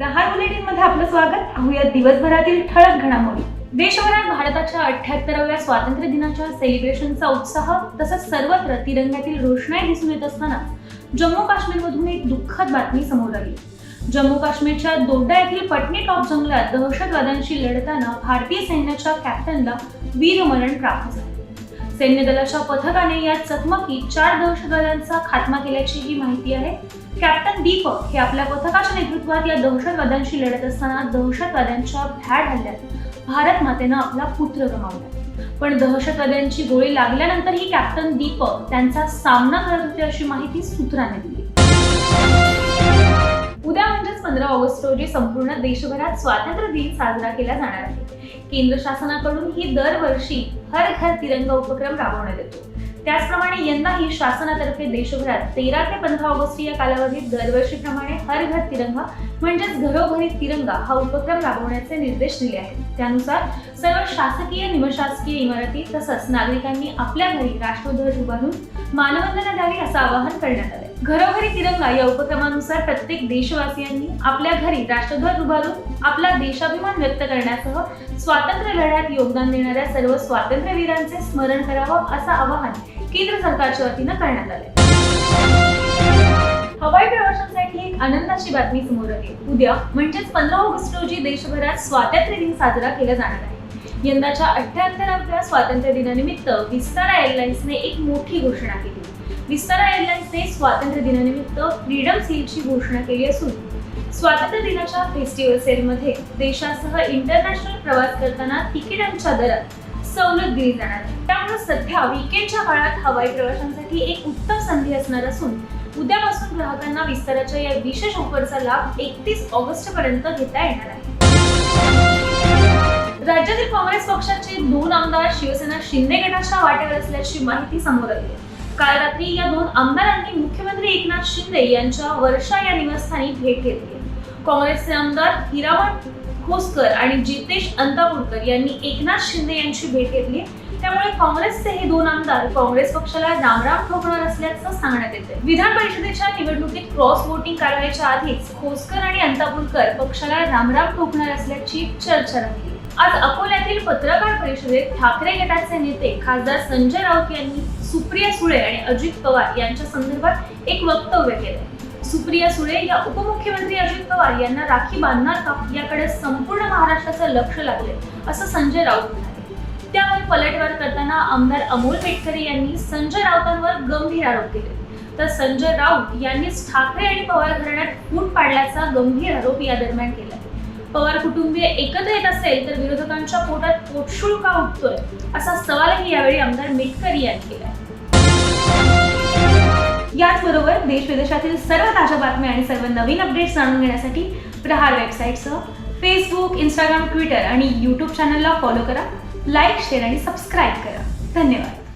प्रहार बुलेटिनमध्ये आपलं स्वागत. पाहूया दिवसभरातील ठळक घडामोडी. देशभरात भारताच्या अठ्याहत्तराव्या स्वातंत्र्य दिनाच्या सेलिब्रेशनचा उत्साह तसंच सर्वत्र तिरंग्यातील रोषणाई दिसून येत असताना जम्मू काश्मीरमधून एक दुःखद बातमी समोर आली. जम्मू काश्मीरच्या दोड्डा येथील पटनी टॉप जंगलात दहशतवाद्यांशी लढताना भारतीय सैन्याच्या कॅप्टनला वीरमरण प्राप्त झाले. सैन्य दलाच्या पथकाने या चकमकीत चार दहशतवाद्यांचा खात्मा केल्याची ही माहिती आहे. कॅप्टन दीपक हे आपल्या पथकाच्या नेतृत्वात या दहशतवाद्यांशी लढत असताना दहशतवाद्यांच्या भ्याड हल्ल्यात भारत मातेनं आपला पुत्र गमावला. पण दहशतवाद्यांची गोळी लागल्यानंतरही कॅप्टन दीपक त्यांचा सामना करत होते अशी माहिती सूत्रांनी दिली. उद्या म्हणजेच पंधरा ऑगस्ट रोजी संपूर्ण देशभरात स्वातंत्र्य दिन साजरा केला जाणार आहे. केंद्र शासनाकडून ही दरवर्षी हर घर तिरंगा उपक्रम राबवण्यात येतो. त्याचप्रमाणे यंदाही शासनातर्फे देशभरात तेरा ते पंधरा ऑगस्ट या कालावधीत दरवर्षीप्रमाणे हर घर तिरंगा म्हणजेच घरोघरी तिरंगा हा उपक्रम राबवण्याचे निर्देश दिले आहेत. त्यानुसार सर्व शासकीय निमशासकीय इमारती तसंच नागरिकांनी आपल्या घरी राष्ट्रध्वज उभारून मानवंदना द्यावी असं आवाहन करण्यात आलं घरोघरी तिरंगा या उपक्रमानुसार प्रत्येक देशवासियांनी आपल्या घरी राष्ट्रध्वज उभारून आपला देशाभिमान व्यक्त करण्यासह स्वातंत्र्य लढ्यात योगदान देणाऱ्या सर्व स्वातंत्र्यवीरांचे स्मरण करावं असं आवाहन केंद्र सरकारच्या वतीनं करण्यात आलं. हवाई प्रवाशांसाठी एक आनंदाची बातमी समोर आली. उद्या म्हणजेच पंधरा ऑगस्ट रोजी देशभरात स्वातंत्र्य दिन साजरा केला जाणार आहे. यंदाच्या अठ्ठ्याहत्तराव्या स्वातंत्र्य दिनानिमित्त विस्तारा एअरलाइन्सने एक मोठी घोषणा केली. विस्तारा एअरलाइन्सने स्वातंत्र्य दिनानिमित्त फ्रीडम सेलची घोषणा केली असून स्वातंत्र्य दिनाच्या फेस्टिवल सेलमध्ये देशासह इंटरनॅशनल प्रवास करताना तिकिटांच्या दरात सवलत दिली जाणार आहे. त्यामुळे सध्या विकेंडच्या काळात हवाई प्रवाशांसाठी एक उत्तम संधी असणार असून उद्यापासून ग्राहकांना विस्ताराच्या या विशेष ऑफरचा लाभ एकतीस ऑगस्ट पर्यंत घेता येणार आहे. राज्यातील काँग्रेस पक्षाचे दोन आमदार शिवसेना शिंदे गटाच्या वाटेवर असल्याची माहिती समोर आली आहे. काल रात्री या दोन आमदारांनी मुख्यमंत्री एकनाथ शिंदे यांच्या वर्षा या निवासस्थानी भेट घेतली. काँग्रेसचे आमदार हिरावण खोसकर आणि जितेश अंतापूरकर यांनी एकनाथ शिंदे यांची भेट घेतली. त्यामुळे काँग्रेसचे हे दोन आमदार काँग्रेस पक्षाला रामराम ठोकणार असल्याचं सांगण्यात येते विधान परिषदेच्या निवडणुकीत क्रॉस वोटिंग कारवाईच्या आधीच खोसकर आणि अंतापूरकर पक्षाला रामराम ठोकणार असल्याची चर्चा राहिली आज अकोल्यातील पत्रकार परिषदेत ठाकरे गटाचे नेते खासदार संजय राऊत यांनी सुप्रिया सुळे आणि अजित पवार यांच्या संदर्भात एक वक्तव्य केले. सुप्रिया सुळे या उपमुख्यमंत्री अजित पवार यांना राखी बांधणार का? याकडे संपूर्ण महाराष्ट्राचं लक्ष लागले असं संजय राऊत म्हणाले. त्यावर पलटवार करताना आमदार अमोल पेटकरे यांनी संजय राऊतांवर गंभीर आरोप केले. तर संजय राऊत यांनीच ठाकरे आणि पवार घराण्यात फूट पाडल्याचा गंभीर आरोप या दरम्यान केला पवार कुटुंबीय एकत्र येत असेल तर विरोधकांच्या पोटात पोटशूळ का उठतोय? असा सवालही यावेळी आमदार मिटकर यांनी केला. याचबरोबर देश विदेशातील सर्व ताज्या बातम्या आणि सर्व नवीन अपडेट्स जाणून घेण्यासाठी प्रहार वेबसाईटसह फेसबुक इंस्टाग्राम ट्विटर आणि यूट्यूब चॅनलला फॉलो करा लाईक शेअर आणि सबस्क्राईब करा. धन्यवाद.